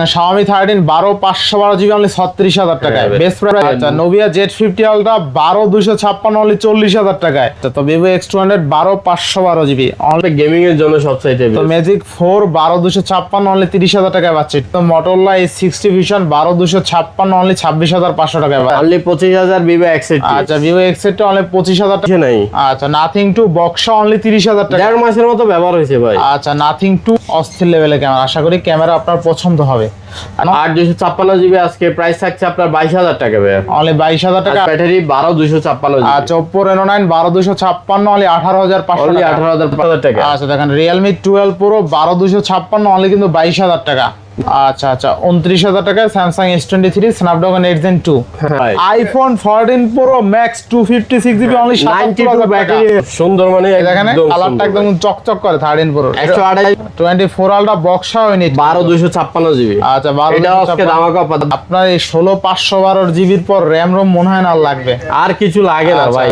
Xiaomi thirteen বারো পাঁচশো বারো জিবি অনলি ছত্রিশ হাজার টাকায়। বেস্ট প্রাইস আচ্ছা ফিফটি আলট্রা বারো দুশো ছাপ্পান্ন অনলি চল্লিশ হাজার টাকায়। তো- তো হান্ড্রেড বারো পাঁচশো বারো জিবি অনলি গেমিং এর জন্য সবচাইতে তো ম্যাজিক ফোর বারো দুশো ছাপ্পান্ন অনলি তিরিশ হাজার টাকায় পাচ্ছি। তো সিক্সটি ভিশন বারো দুশো ছাপ্পান্ন অনলি ছাব্বিশ হাজার পাঁচশো টাকায় পাচ্ছি। অনলি পঁচিশ হাজার ভিভো একসেট আচ্ছা ভিভো এক্সেটটা অনলি পঁচিশ হাজার টাকা। নাই। আচ্ছা নাথিং টু বক্সা অনলি তিরিশ হাজার টাকা। দেড় মাসের মতো ব্যবহার হয়েছে ভাই। আচ্ছা নাথিং টু অস্থির লেভেলের ক্যামেরা আশা করি ক্যামেরা আপনার পছন্দ হবে। আট দুইশো ছাপ্পান্ন জিবি আজকে প্রাইস থাকছে আপনার বাইশ হাজার টাকা অনলি বাইশ হাজার টাকা? ব্যাটারি বারো দুইশো ছাপ্পান্ন আচ্ছা ওপো রেনো নাইন বারো দুশো ছাপ্পান্ন অনলি আঠারো হাজার পাঁচশো আঠারো হাজার পাঁচ হাজার টাকা। আচ্ছা দেখেন রিয়েলমি টুয়েলভ প্রো বারো দুশো ছাপ্পান্ন অনলি কিন্তু বাইশ হাজার টাকা। আচ্ছা আচ্ছা। উনত্রিশ হাজার টাকা Samsung S twenty three Snapdragon eight gen two iPhone fourteen pro max two fifty six GB only ninety battery সুন্দর মানে একদম কালারটা একদম চকচক করে থার্টিন প্রো একশো আঠাশ টোয়েন্টি ফোর আলটা বক্সা হয়নি বারো দুশো ছাপ্পান্ন জিবি আচ্ছা বারো। আপনার এই ষোলো পাঁচশো জিবির পর র্যাম রোম মনে হয় না লাগবে। আর কিছু লাগে না আচ্ছা, ভাই।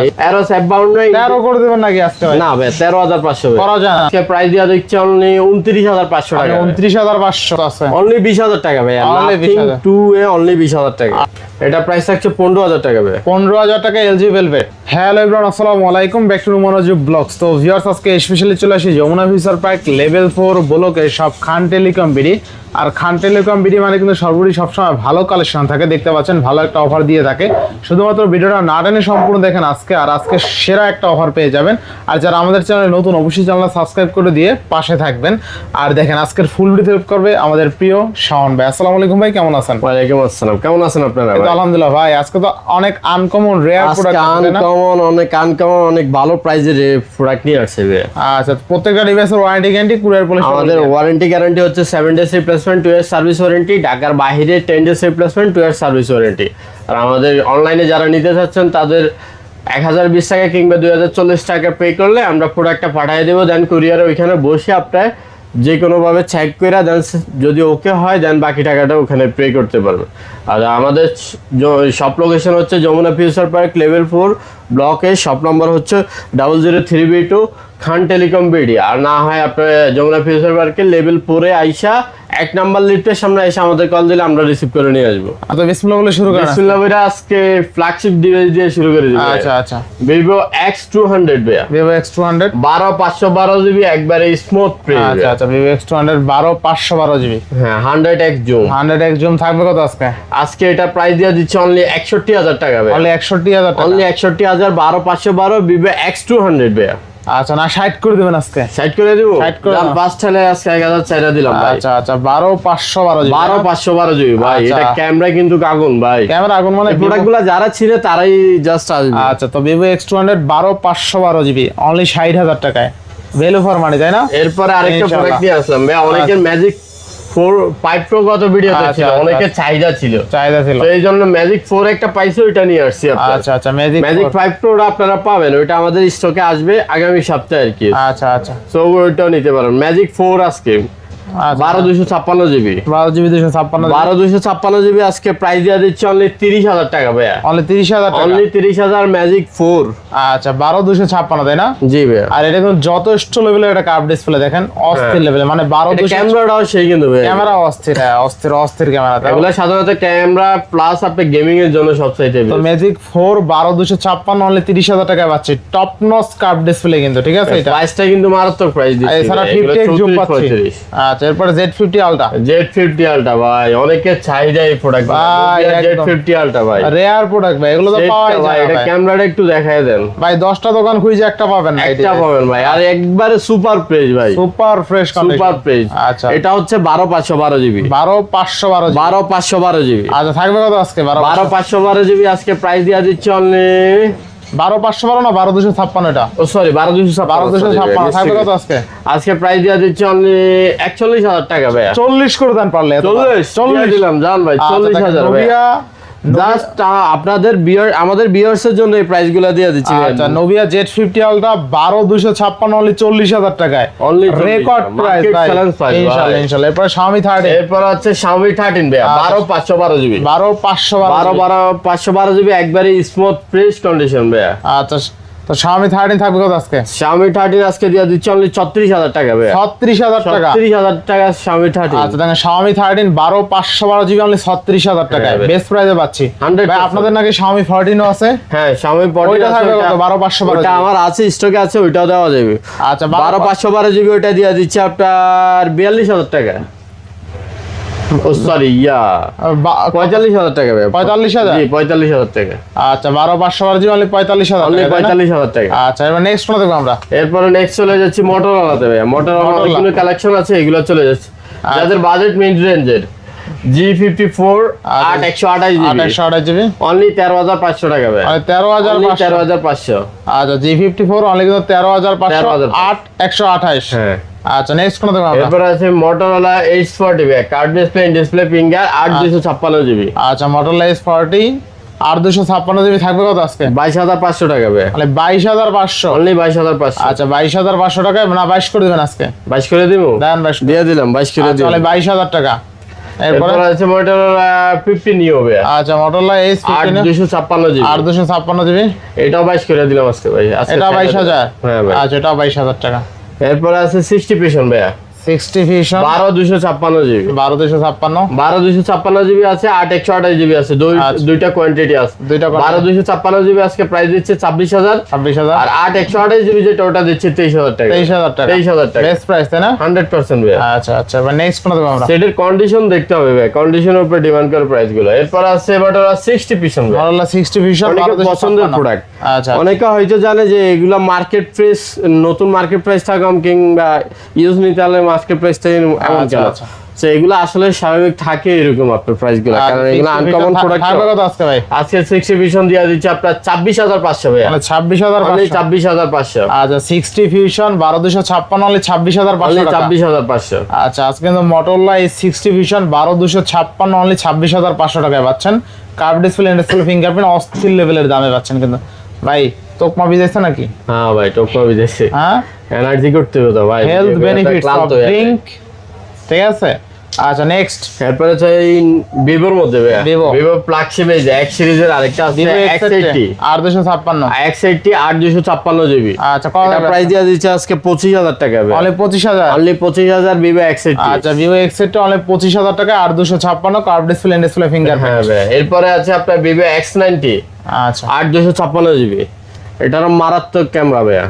বাউন্ড তেরো করে দেবেন নাকি আজকে না ভাই তেরো হাজার পাঁচশো করা যায় না। প্রাইস দেওয়া দিচ্ছে অনলি উনত্রিশ হাজার পাঁচশো টাকা। উনত্রিশ হাজার পাঁচশো আছে। অনলি বিশ হাজার টাকা ভাই 20,000 টু এ অনলি বিশ হাজার টাকা। এটা প্রাইস থাকছে পনেরো হাজার টাকা পনেরো হাজার টাকা এলজি ভেলভেট হ্যালো আসসালামু আলাইকুম। ব্যাক টু মনোযোগ ব্লগস তো ভিউয়ার্স আজকে স্পেশালি চলে আসি Jamuna future park level four ব্লকে সব খান টেলিকম বিডি আর খান টেলিকম বিডি মানে কিন্তু সর্বোপরি সবসময় ভালো কালেকশন থাকে দেখতে পাচ্ছেন ভালো একটা অফার দিয়ে থাকে। শুধুমাত্র ভিডিওটা না টেনে সম্পূর্ণ দেখেন আজকে আর আজকে সেরা একটা অফার পেয়ে যাবেন। আর যারা আমাদের চ্যানেলে নতুন অবশ্যই চ্যানেল সাবস্ক্রাইব করে দিয়ে পাশে থাকবেন। আর দেখেন আজকের ফুল ভিডিও হেল্প করবে আমাদের প্রিয় শাওন ভাই। আসসালামু আলাইকুম ভাই কেমন আছেন? ওয়ালাইকুম আসসালাম। কেমন আছেন আপনারা? আলহামদুলিল্লাহ ভাই আজকে তো অনেক আনকমন রেয়ার প্রোডাক্ট আনকমন অনেক আনকমন অনেক ভালো প্রাইজের প্রোডাক্ট নিয়ে আসছে আচ্ছা প্রত্যেকটা ডিভাইসের ওয়ারেন্টি গ্যারান্টি কুরিয়ার পলিসি আমাদের ওয়ারেন্টি গ্যারান্টি হচ্ছে seven days replacement two year service warranty ঢাকার বাইরে ten days replacement two year service warranty আর আমাদের অনলাইনে যারা নিতে চাচ্ছেন তাদের এক হাজার বিশ টাকা কিংবা দুই হাজার চল্লিশ টাকা পে করলে আমরা প্রোডাক্টটা পাঠিয়ে দেবো দেন কুরিয়ারে ওইখানে বসে আপনার যে কোনোভাবে চেক করে দেন যদি ওকে হয় দেন বাকি টাকাটা ওখানে পে করতে পারবে। আর আমাদের শপ লোকেশন হচ্ছে Jamuna future park level four ব্লকে শপ নম্বর হচ্ছে double zero three B two Khan telecom BD. আর না হয় আপনার যমুনা ফিউচার পার্কের লেভেল ফোরে আইসা এক নাম্বার লিফটের সামনে এসে আমাদের কল দিলে আমরা রিসিভ করে নিয়ে আসব। আচ্ছা বিসমিল্লাহ বলে শুরু করেন বিসমিল্লাহ ভাইরা আজকে ফ্ল্যাগশিপ ডিভাইস দিয়ে শুরু করে দিবে। আচ্ছা আচ্ছা। ভিভো এক্স টু হান্ড্রেড ভাইয়া। ভিভো এক্স টু হান্ড্রেড বারো পাঁচশো বারো জিবি একবারে স্মুথ প্রিন্ট আচ্ছা আচ্ছা ভিভো এক্স টু হান্ড্রেড বারো পাঁচশো বারো জিবি হ্যাঁ hundred X zoom hundred X zoom থাকবে কত আজকে? আজকে এটা প্রাইস দিয়ে দিচ্ছে অনলি একষট্টি হাজার টাকা ভাই অনলি একষট্টি হাজার টাকা। অনলি একষট্টি হাজার বারো পাঁচশো বারো ভিভো এক্স টু হান্ড্রেড ভাইয়া। আচ্ছা না ষাট করে দিবেন আজকে। সাইড করে দিব? Side করে দাম ঠেলে আজকে চাইরা দিলাম ভাই। আচ্ছা আচ্ছা বারো পাঁচশো বারো জিবি জিবি ভাই। আচ্ছা। এটা ক্যামেরা কিন্তু আগুন ভাই। ক্যামেরা আগুন মানে প্রোডাক্টগুলা যারা ছিল তারাই জাস্ট আসবে। আচ্ছা তো ভিভো এক্স টু হান্ড্রেড বারো পাঁচশো বারো জিবি অনলি ষাট হাজার টাকায়। ভ্যালু ফর মানি তাই না? এরপরে আরেকটা। প্রোডাক্ট নিয়ে আসলাম ভাই। অনেকের ম্যাজিক ফোর ফাইভ প্রো গত ভিডিওতে আচ্ছা, ছিল? আচ্ছা, চাহিদা ছিল। চাহিদা ছিল। এই জন্য ম্যাজিক ফোর একটা পাইছে ওইটা নিয়ে আসছি আচ্ছা আচ্ছা ম্যাজিক ম্যাজিক ফাইভ আপনারা পাবেন ওইটা আমাদের স্টকে আসবে আগামী সপ্তাহে আর কি। আচ্ছা আচ্ছা। সো ওইটাও নিতে পারেন। ম্যাজিক ফোর আজকে। বারো দুশো ছাপ্পান্ন জিবি বারো জিবি দুশো ছাপ্পান্ন বারো দুশো ছাপ্পান্ন জিবি আজকে প্রাইস দেওয়া দিচ্ছে অনলি তিরিশ হাজার টাকা ভাইয়া। অনলি তিরিশ হাজার অনলি তিরিশ হাজার ম্যাজিক ফোর আচ্ছা বারো দুশো ছাপ্পান্ন তাই না? জি ভাইয়া। আর এটা কিন্তু যথেষ্ট লেভেলের একটা কার্ভ ডিসপ্লে দেখেন অস্থির লেভেলে মানে বারো দুশো ক্যামেরাটাও সেই কিন্তু ক্যামেরা অস্থির হ্যাঁ অস্থির অস্থির ক্যামেরা এগুলো সাধারণত ক্যামেরা প্লাস আপনি গেমিং এর জন্য সবচাইতে তো ম্যাজিক ফোর বারো দুশো ছাপ্পান্ন অনলি তিরিশ হাজার টাকায় পাচ্ছি। টপ নস কার্ভ ডিসপ্লে কিন্তু ঠিক আছে এটা? প্রাইসটা কিন্তু মারাত্মক প্রাইস আর দিচ্ছে এছাড়া ফিফটি এক্স জুম পাচ্ছি। আচ্ছা এরপরে Z fifty ultra Z fifty ultra ভাই অনেকের চাহিদা এই প্রোডাক্ট ভাই, জেড। ফিফটি আলটা ভাই। রেয়ার প্রোডাক্ট ভাই এগুলো তো Jet টা ভাই, এটা ক্যামেরাটা একটু দেখায় দেন। ভাই দশটা দোকান খুঁজে একটা পাবেন না একটা পাবেন ভাই আর একবারে সুপার প্রেজ ভাই। সুপার ফ্রেশ সুপার প্রেজ আচ্ছা। এটা হচ্ছে বারো পাঁচশো বারো জিবি। বারো পাঁচশো বারো জিবি। বারো পাঁচশো বারো জিবি। আচ্ছা থাকবে কত আজকে? বারো বারো পাঁচশো। বারো জিবি আজকে প্রাইস দেওয়া দিচ্ছে অনলি বারো পাঁচশো বারো না বারো দুশো ছাপ্পান্ন এটা? ও সরি বারো দুশো বারো দুশো ছাপ্পান্ন থাকবে কত আজকে? আজকে প্রাইস দেওয়া দিচ্ছে অনলি একচল্লিশ হাজার টাকা ভাই চল্লিশ করে দেন পারলে চল্লিশ? চল্লিশ। দিলাম জান ভাই আচ্ছা, চল্লিশ হাজার ভাই নোভিয়া জাস্ট আপনাদের বিয়ার আমাদের বিয়ার্স জন্য এই প্রাইস দিয়ে দিচ্ছি আচ্ছা নোভিয়া জেড ফিফটি আলট্রা বারো দুশো ছাপ্পান্ন অনলি চল্লিশ হাজার টাকায়। অনলি 40 রেকর্ড প্রাইস ইনশাল্লাহ ইনশাল্লাহ এরপরে স্বামী থার্টি এরপর হচ্ছে স্বামী থার্টিন ভাইয়া। বারো পাঁচশো বারো জিবি। বারো পাঁচশো বারো বারো পাঁচশো বারো জিবি একবারে স্মুথ ফ্রেশ কন্ডিশন ভাইয়া। আচ্ছা তো Xiaomi 13 থাকবে কত আজকে? Xiaomi 13 আজকে দিয়ে দিচ্ছি অনলি 36000 টাকা ভাই 36000 টাকা? 36000 টাকা Xiaomi 13 আচ্ছা দেখেন Xiaomi 13 12 512 জিবি অনলি 36000 টাকায় হ্যাঁ, ভাই। বেস্ট প্রাইসে পাচ্ছি। ভাই আপনাদের নাকি Xiaomi 14 ও আছে? হ্যাঁ Xiaomi 14 আছে, থাকবে ওইটা- কত? 12 512 ওইটা আমার আছে স্টকে আছে ওইটাও দেওয়া যাবে। আচ্ছা বারো পাঁচশো বারো জিবি ওইটা দিয়ে দিচ্ছে আপনার বিয়াল্লিশ হাজার টাকা। ও সরি ইয়া। পঁয়তাল্লিশ হাজার টাকা 45,000? জি পঁয়তাল্লিশ হাজার টাকা। আচ্ছা 12 512 জিবি অনলি 45000 অনলি টাকা পঁয়তাল্লিশ হাজার টাকা। আচ্ছা এবার নেক্সট দেখব আমরা? এরপরে নেক্সট চলে যাচ্ছি মোটরওয়ালাতে ভাই। মোটরওয়ালা। কালেকশন আছে এগুলো চলে যাচ্ছে। যাদের বাজেট মিড রেঞ্জের জি ফিফটি ফোর আট একশো আঠাশ জিবি 2828 জিবি অনলি তেরো হাজার পাঁচশো টাকা ভাই। মানে 13500 তেরো হাজার পাঁচশো। আচ্ছা G54 অনলি কিন্তু 13500 13,500 8 128 হ্যাঁ। আচ্ছা নেক্সট কোন দেখব আমরা? এরপর আছে এইচ ফোরটি ভাই কার্ড ডিসপ্লে ডিসপ্লে ফিঙ্গার আট দুইশো ছাপ্পান্ন জিবি। আচ্ছা Motorola S40 আর 256 জিবি থাকবে কত আজকে? বাইশ হাজার পাঁচশো টাকা মানে 22500 অনলি বাইশ হাজার পাঁচশো। আচ্ছা 22500 টাকায় না 22 করে দিবেন আজকে? বাইশ করে দিব? দেন 22 দিয়ে দিলাম বাইশ করে আচ্ছা দিলাম তাহলে 22000 টাকা। এরপরে? আছে মোটরওয়ালা ফিফটি নিও ভাই আচ্ছা Motorola আট S15 দুইশো ছাপ্পান্ন জিবি। আর 256 জিবি? এটাও বাইশ করে দিলাম আজকে ভাই। এটা 22000 দেবো। হ্যাঁ ভাই। আচ্ছা এটা 22000 টাকা। এরপর আছে সিক্সটি পিছন ভাইয়া। 60 ভিশন বারো দুইশো ছাপ্পান্ন জিবি। 12256 বারো দুইশো ছাপ্পান্ন জিবি আছে আট একশো আঠাশ জিবি আছে আচ্ছা। দুইটা কোয়ান্টিটি আছে। দুইটা বারো দুইশো ছাপ্পান্ন জিবি আজকে প্রাইস দিচ্ছে ছাব্বিশ হাজার। 26000 আর আট একশো আঠাশ জিবি যেটা ওটা দিচ্ছে তেইশ হাজার টাকা। 23000 টাকা। তেইশ হাজার টাকা। বেস্ট প্রাইস তাই না? হান্ড্রেড পার্সেন্ট আচ্ছা আচ্ছা এবার নেক্সট কোন দেবো আমরা? সেটের কন্ডিশন দেখতে হবে ভাই। কন্ডিশনের উপর ডিমান্ড করে প্রাইসগুলো। এরপর আছে এবার ওরা সিক্সটি পিছন ভাই। Motorola 60 পছন্দের প্রোডাক্ট আচ্ছা অনেকে হয়তো জানে যে এগুলা মার্কেট প্রাইস নতুন মার্কেট প্রাইস থাকে কিংবা ইউজ নিতে হলে মার্কেট প্রাইস থেকে এমন আচ্ছা, কেন? আচ্ছা। তো এগুলো আসলে স্বাভাবিক থাকে এরকম আপনার প্রাইসগুলো কারণ এগুলো আনকমন প্রোডাক্ট থাকবে কত আজকে ভাই? আজকে সিক্সটি ভিশন দিয়ে দিচ্ছে আপনার ছাব্বিশ হাজার পাঁচশো ভাই মানে 26500 ছাব্বিশ হাজার পাঁচশো। আচ্ছা 60 ফিউশন 12256 অনলি 26500 অনলি টাকা। ছাব্বিশ হাজার পাঁচশো। আচ্ছা আজকে কিন্তু এই 60 ভিশন 12256 অনলি 26500 টাকায় পাচ্ছেন। কার্ভ ডিসপ্লে ইন্ডাস্ট্রিয়াল ফিঙ্গারপ্রিন্ট অস্থির লেভেলের দামে পাচ্ছেন কিন্তু। ভাই তোকমা বিদেশে নাকি? হ্যাঁ ভাই টোকমা বিদেশে হ্যাঁ? এনার্জি করতে হবে তো ভাই হেলথ বেনিফিটস অফ ড্রিঙ্ক ঠিক আছে? আচ্ছা নেক্সট এরপরে হচ্ছে এই ভিভোর মধ্যে Vivo। ভিভো ফ্ল্যাগশিপ এই যে এক সিরিজের আরেকটা আছে ভিভো এক্স এইটটি আর 256 এক্স এইটটি আট দুশো ছাপ্পান্ন জিবি আচ্ছা কত প্রাইস দিয়ে দিচ্ছে আজকে পঁচিশ হাজার টাকা অনলি 25000 অনলি পঁচিশ হাজার ভিভো এক্স এইটটি আচ্ছা ভিভো এক্সেটটা অনলি 25000 টাকা আর 256 কার্ভ ডিসপ্লে ডিসপ্লে ফিঙ্গারপ্রিন্ট হ্যাঁ এরপরে আছে আপনার ভিভো এক্স নাইনটি আচ্ছা। আট দুশো ছাপ্পান্ন জিবি এটারও মারাত্মক ক্যামেরা ভাইয়া।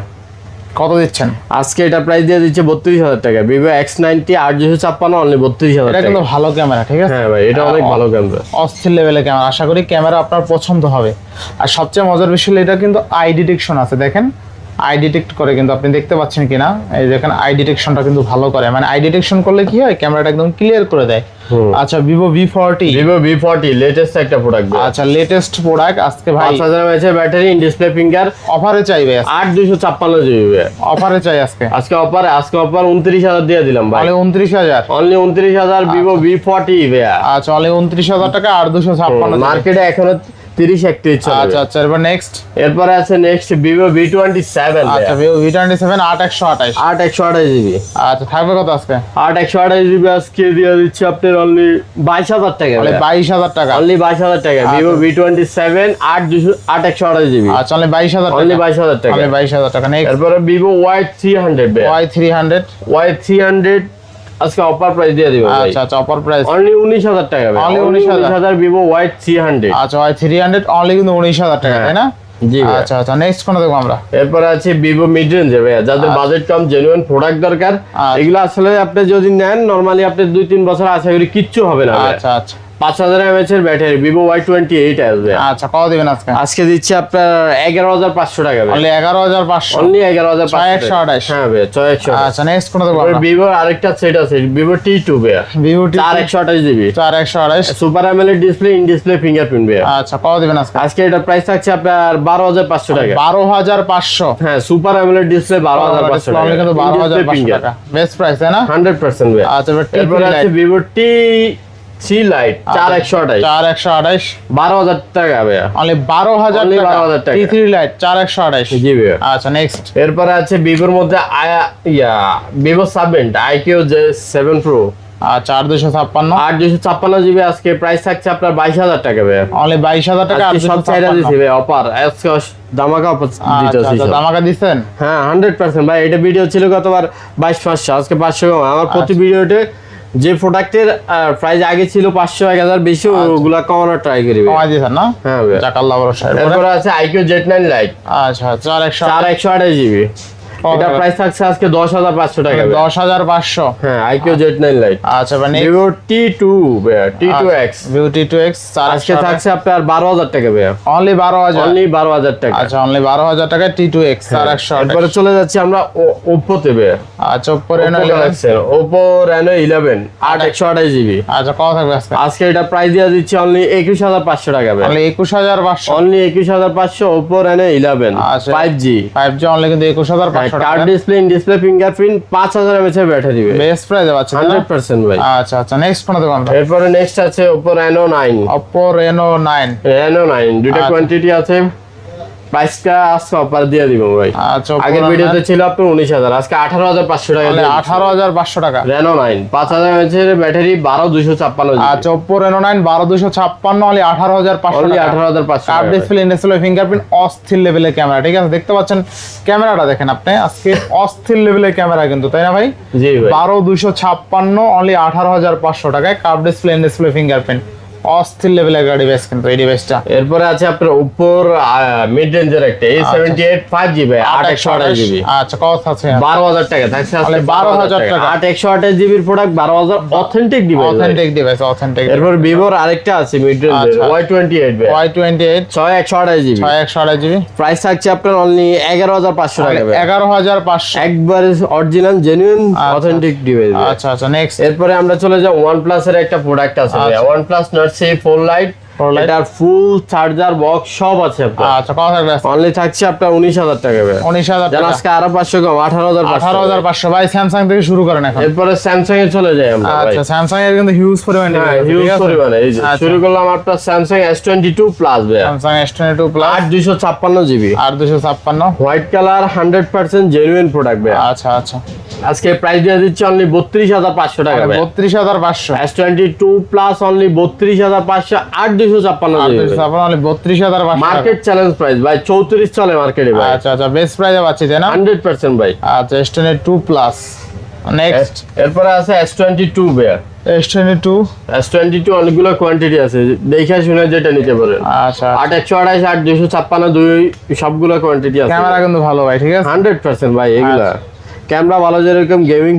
কত দিচ্ছেন? আজকে এটা প্রাইস দিয়ে দিচ্ছে বত্রিশ হাজার টাকা। ভিভো এক্স নাইনটি আট দুশো ছাপ্পান্ন অনলি বত্রিশ হাজার এটা কিন্তু ভালো ক্যামেরা ঠিক আছে? হ্যাঁ ভাই এটা অনেক ভালো ক্যামেরা অস্থির লেভেলের ক্যামেরা আশা করি ক্যামেরা আপনার পছন্দ হবে। আর সবচেয়ে মজার বিষয় এটা কিন্তু আই ডিটেকশন আছে দেখেন। আই ডিটেক্ট করে কিন্তু আপনি দেখতে পাচ্ছেন কিনা? এই দেখেন আই ডিটেকশনটা কিন্তু ভালো করে। মানে আই ডিটেকশন করলে কি হয়? ক্যামেরাটা একদম ক্লিয়ার করে দেয়। আচ্ছা Vivo V forty Vivo V forty latest একটা প্রোডাক্ট আচ্ছা লেটেস্ট প্রোডাক্ট আজকে ভাই পাঁচ হাজার এমএচের ব্যাটারি ইন ডিসপ্লে ফিঙ্গার অফারে চাইবে আট দুশো ছাপ্পান্ন জিবি অফারে চাই আজকে। আজকে অফার আজকে অফার উনত্রিশ হাজার দিয়ে দিলাম ভাই। তাহলে উনত্রিশ হাজার। অনলি উনত্রিশ হাজার ভিভো ভি ফর্টি আচ্ছা তাহলে উনত্রিশ হাজার টাকা আর দুশো ছাপ্পান্ন মার্কেটে এখনও 30 31 চলবে। আচ্ছা আচ্ছা এরপর নেক্সট এরপর আছে নেক্সট Vivo V27 আচ্ছা Vivo V27 8128 8128 জিবি আচ্ছা থাকবে কত আজকে? 8128 জিবি আজকে দিয়ে দিচ্ছি আপনার অনলি 22000 টাকা। মানে 22000 টাকা। অনলি 22000 টাকা Vivo V27 8128 জিবি আচ্ছা অনলি 22000 অনলি 22000 টাকা। অনলি 22000 টাকা। নেক্সট এরপর Vivo Y300 Y300 Y300 আজকে অফার প্রাইস দিয়ে দিব আচ্ছা আচ্ছা অফার প্রাইস অনলি উনিশ হাজার টাকা অনলি 19,000 উনিশ হাজার। ভিভো ওয়াই থ্রি হান্ড্রেড আচ্ছা ওয়াই থ্রি হান্ড্রেড অনলি কিন্তু উনিশ হাজার টাকা হ্যাঁ। তাই না? জি আচ্ছা আচ্ছা নেক্সট কোন দেখো আমরা? এরপর আছে ভিভো মিড রেঞ্জে ভাইয়া যাদের বাজেট কম জেনুইন প্রোডাক্ট দরকার। এগুলা এগুলো আসলে আপনি যদি নেন নরমালি আপনি দুই তিন বছর আশা করি কিচ্ছু হবে না আচ্ছা আচ্ছা। পাঁচ হাজার এমএচ এর battery Vivo Y twenty eight আসবে। আচ্ছা কত দিবেন আজকে? আজকে দিচ্ছি আপনার এগারো হাজার পাঁচশো টাকা অনলি এগারো হাজার পাঁচশো। অনলি এগারো হাজার একশো আঠাশ। হ্যাঁ ভাইয়া ছয় একশো আচ্ছা নেক্সট কোন দেখব ভিভো আরেকটা সেট আছে ভিভো টি টু ভাইয়া। ভিভো টি চার একশো আঠাশ জিবি চার একশো আড়াইশ super AMOLED display in display fingerprint ভাইয়া। আচ্ছা কত দিবেন আজকে? আজকে এটা প্রাইস থাকছে আপনার বারো হাজার পাঁচশো টাকা। বারো হাজার পাঁচশো। হ্যাঁ সুপার অ্যামোলেড ডিসপ্লে বারো হাজার পাঁচশো টাকা। কিন্তু বারো হাজার পাঁচশো টাকা। বেস্ট প্রাইস তাই না? হান্ড্রেড পার্সেন্ট ভাই আচ্ছা এরপরে আছে ভিভো টি লাইট হাজার টাকা ভাইয়া। অনলি বারো হাজার Only টাকা। 12,000 টাকা। লাইট জি ভাইয়া। আচ্ছা নেক্সট এরপরে আছে ভিভোর মধ্যে আয়া ইয়া ভিভো আইকিউ জে প্রো আচ্ছা দুশো ছাপ্পান্ন। আট দুশো ছাপ্পান্ন জিবি আজকে প্রাইস থাকছে আপনার বাইশ হাজার টাকা অনলি বাইশ হাজার টাকা সব ভাই অপার আজকে সব। দামাকা দিচ্ছেন? হ্যাঁ হান্ড্রেড পার্সেন্ট ভাই এটা ভিডিও ছিল গতবার বাইশ পাঁচশো আজকে পাঁচশো আমার আচ্ছা। প্রতি ভিডিওতে যে প্রোডাক্টের প্রাইস আগে ছিল পাঁচশো এক হাজার বেশি ওগুলা কমানোর ট্রাই করি ভাই। আচ্ছা। কমাই দিয়েছেন না হ্যাঁ যাক আল্লাহ ভরসা এরপরে? এরপরে আছে আইকিউ জেট নাইন লাইট আচ্ছা চার একশো চার একশো আঠাশ জিবি এটা প্রাইস থাকছে আজকে 10500 টাকা 10500 হ্যাঁ আইকিউ জেড নাইন লাইট আচ্ছা মানে Vivo T2 T2X Vivo T2X আজকে থাকছে আপনার 12000 টাকা ভাইয়া। অনলি 12000 অনলি 12000 টাকা। আচ্ছা অনলি 12000 টাকা T2X 4100 এরপরে চলে যাচ্ছি আমরা Oppo তে ভাইয়া। আচ্ছা Oppo Reno 11 Oppo Reno 11 828 আচ্ছা। কত থাকবে আজকে? আজকে এটা প্রাইস দিয়ে দিচ্ছি অনলি 21500 টাকা ভাইয়া। Only 21500 only 21500 Oppo Reno 11 5G 5G only কিন্তু 21500 touch display in display fingerprint 5000 mAh এর ব্যাটারি ভাই বেস্ট প্রাইস আছে 100% ভাই। আচ্ছা আচ্ছা নেক্সট কোন দোকান? এরপরে নেক্সট আছে Oppo Reno 9 Oppo Reno 9 Reno 9 দুটো কোয়ান্টিটি আছে। প্রাইসটা আজকে অফার দিয়ে দিব ভাই। আচ্ছা আগের ভিডিওতে ছিল আপনার উনিশ হাজার আজকে আঠারো হাজার পাঁচশো টাকা আঠারো হাজার পাঁচশো টাকা। রেনো নাইন পাঁচ হাজার এমএচ এর ব্যাটারি বারো দুশো ছাপ্পান্ন আচ্ছা ওপো রেনো নাইন বারো দুশো ছাপ্পান্ন অনলি আঠারো হাজার পাঁচশো আঠারো হাজার পাঁচশো কার্ড ডিসপ্লে ইনডিসপ্লে ফিঙ্গারপ্রিন্ট অস্থির লেভেলের ক্যামেরা ঠিক আছে? দেখতে পাচ্ছেন ক্যামেরাটা দেখেন আপনি আজকে অস্থির লেভেলের ক্যামেরা কিন্তু তাই না ভাই? জি বারো দুশো ছাপ্পান্ন অনলি আঠারো হাজার পাঁচশো টাকায় কার্ড ডিসপ্লে ইনডিসপ্লে ফিঙ্গারপ্রিন্ট অস্থির লেভেলের গাড়ি বেশ কিন্তু এই ডিভাইসটা এরপরে আছে আপনার উপর মিড রেঞ্জের একটা এই সেভেন্টি এইট ফাইভ জিবি আট একশো আঠাশ জিবি আচ্ছা কত আছে। বারো হাজার টাকা থাকছে বারো হাজার 12,000 টাকা। আট একশো আঠাশ জিবির প্রোডাক্ট বারো হাজার authentic device authentic device authentic এরপর ভিভোর আরেকটা আছে মিড রেঞ্জের। Y twenty eight Y twenty eight ছয় একশো আঠাশ জিবি ছয় একশো আড়াই জিবি প্রাইস থাকছে আপনার অনলি এগারো হাজার পাঁচশো টাকা। এগারো হাজার পাঁচশো। একবার অরিজিনাল জেনুইন। অথেন্টিক ডিভাইস আচ্ছা আচ্ছা নেক্সট এরপরে আমরা চলে যাই ওয়ান প্লাস এর একটা প্রোডাক্ট আছে। OnePlus Nord C four lite এটার ফুল চার্জার বক্স সব আছে আচ্ছা কত থাকবে অনলি থাকছে আপনার টাকা ভাই আজকে আরও পাঁচশো কম ভাই স্যামসাং থেকে শুরু করেন এখন। এরপরে স্যামসাং এ চলে যাই আমরা আচ্ছা স্যামসাং এর কিন্তু হিউজ পরিমাণ হ্যাঁ হিউজ পরিমাণে এই যে। আচ্ছা। শুরু করলাম আপনার Samsung S twenty two plus ভাই Samsung S twenty two plus আট দুইশো ছাপ্পান্ন জিবি আর দুশো ছাপ্পান্ন। White colour hundred percent genuine product ভাই আচ্ছা আচ্ছা। আজকে প্রাইস দিয়ে দিচ্ছি অনলি বত্রিশ হাজার পাঁচশো টাকা বত্রিশ হাজার পাঁচশো। S twenty two plus only বত্রিশ হাজার পাঁচশো আট দুইশো ছাপ্পান্ন দুশো ছাপ্পান্ন বত্রিশ হাজার মার্কেট চ্যালেঞ্জ প্রাইস ভাই চৌত্রিশ চলে মার্কেটে ভাই। আচ্ছা আচ্ছা বেস্ট প্রাইজে পাচ্ছি তাই না? হান্ড্রেড পার্সেন্ট ভাই। আচ্ছা S twenty two plus next এরপরে আছে এস টোয়েন্টি টু ভাই S twenty two S twenty two অনেকগুলো কোয়ান্টিটি আছে দেখে শুনে যেটা নিতে পারেন। আচ্ছা আট একশো আঠাশ আট দুশো ছাপ্পান্ন দুই সবগুলো কোয়ান্টিটি আছে। ক্যামেরা কিন্তু ভালো ভাই ঠিক আছে? হান্ড্রেড পার্সেন্ট ভাই এগুলা। আচ্ছা। ক্যামেরা ভালো যেরকম গেমিং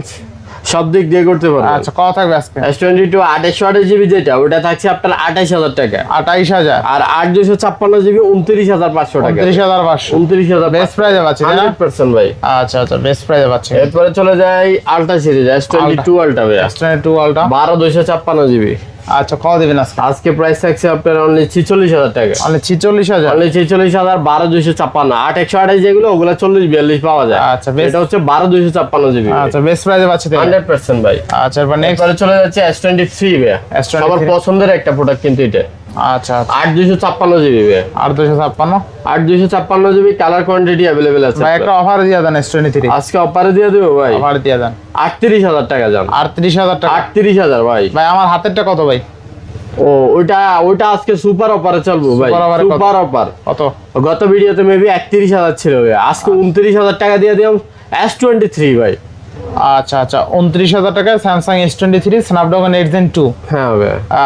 সব দিক দিয়ে করতে পারবেন আচ্ছা কত থাকবে আজকে? এস টোয়েন্টি টু আঠাশশো আঠাশ জিবি যেটা ওটা থাকছে আপনার আঠাশ হাজার টাকা। আঠাইশ হাজার? আর আট দুশো ছাপ্পান্ন জিবি উনত্রিশ হাজার পাঁচশো টাকা। উনত্রিশ হাজার পাঁচশো। উনত্রিশ হাজার বেস্ট প্রাইজে পাচ্ছি তাই না হান্ড্রেড পার্সেন্ট ভাই। আচ্ছা আচ্ছা বেস্ট প্রাইজে পাচ্ছি এরপরে চলে যাই ultra series S twenty two ultra ভাই এস টোয়েন্টি টু আলটা বারো দুশো ছাপ্পান্ন জিবি। আচ্ছা কত দেবেন আজকে? আজকে প্রাইস থাকছে আপনার অনলি ছিচল্লিশ হাজার টাকা। অনলি ছিচল্লিশ হাজার? অনলি ছেচল্লিশ হাজার বারো দুইশো ছাপ্পান্ন। আট একশো আঠাশ যেগুলো ওগুলো চল্লিশ বিয়াল্লিশ পাওয়া যায়। আচ্ছা, এটা হচ্ছে বারো দুইশো ছাপ্পান্ন জিবি। আচ্ছা বেস্ট প্রাইসে পাচ্ছি হান্ড্রেড পার্সেন্ট ভাই। আচ্ছা এরপর নেক্সট চলে যাচ্ছে এস টোয়েন্টি থ্রি ভাই সবার পছন্দের একটা প্রোডাক্ট কিন্তু এটা। আচ্ছা আচ্ছা। আট দুইশো ছাপ্পান্ন জিবি আর দুশো ছাপ্পান্ন? আট ছাপ্পান্ন জিবি কালার কোয়ান্টিটি অ্যাভেলেবেল আছে ভাই একটা অফার দিয়ে দেন এস টোয়েন্টি থ্রি আজকে অফারে দিয়ে দেবো ভাই? অফার দিয়ে দেন। আটত্রিশ হাজার টাকা যান আটত্রিশ হাজার টাকা। আটত্রিশ হাজার ভাই। ভাই আমার হাতেরটা কত ভাই? ও ওইটা ওইটা আজকে সুপার অফারে চলবো ভাই? সুপার অফার কত? গত ভিডিওতে মেবি একত্রিশ হাজার ছিল আজকে উনত্রিশ হাজার টাকা দিয়ে দিলাম এস টোয়েন্টি থ্রি ভাই। আচ্ছা আচ্ছা। উনত্রিশ হাজার টাকায় Samsung S twenty three Snapdragon eight gen two হ্যাঁ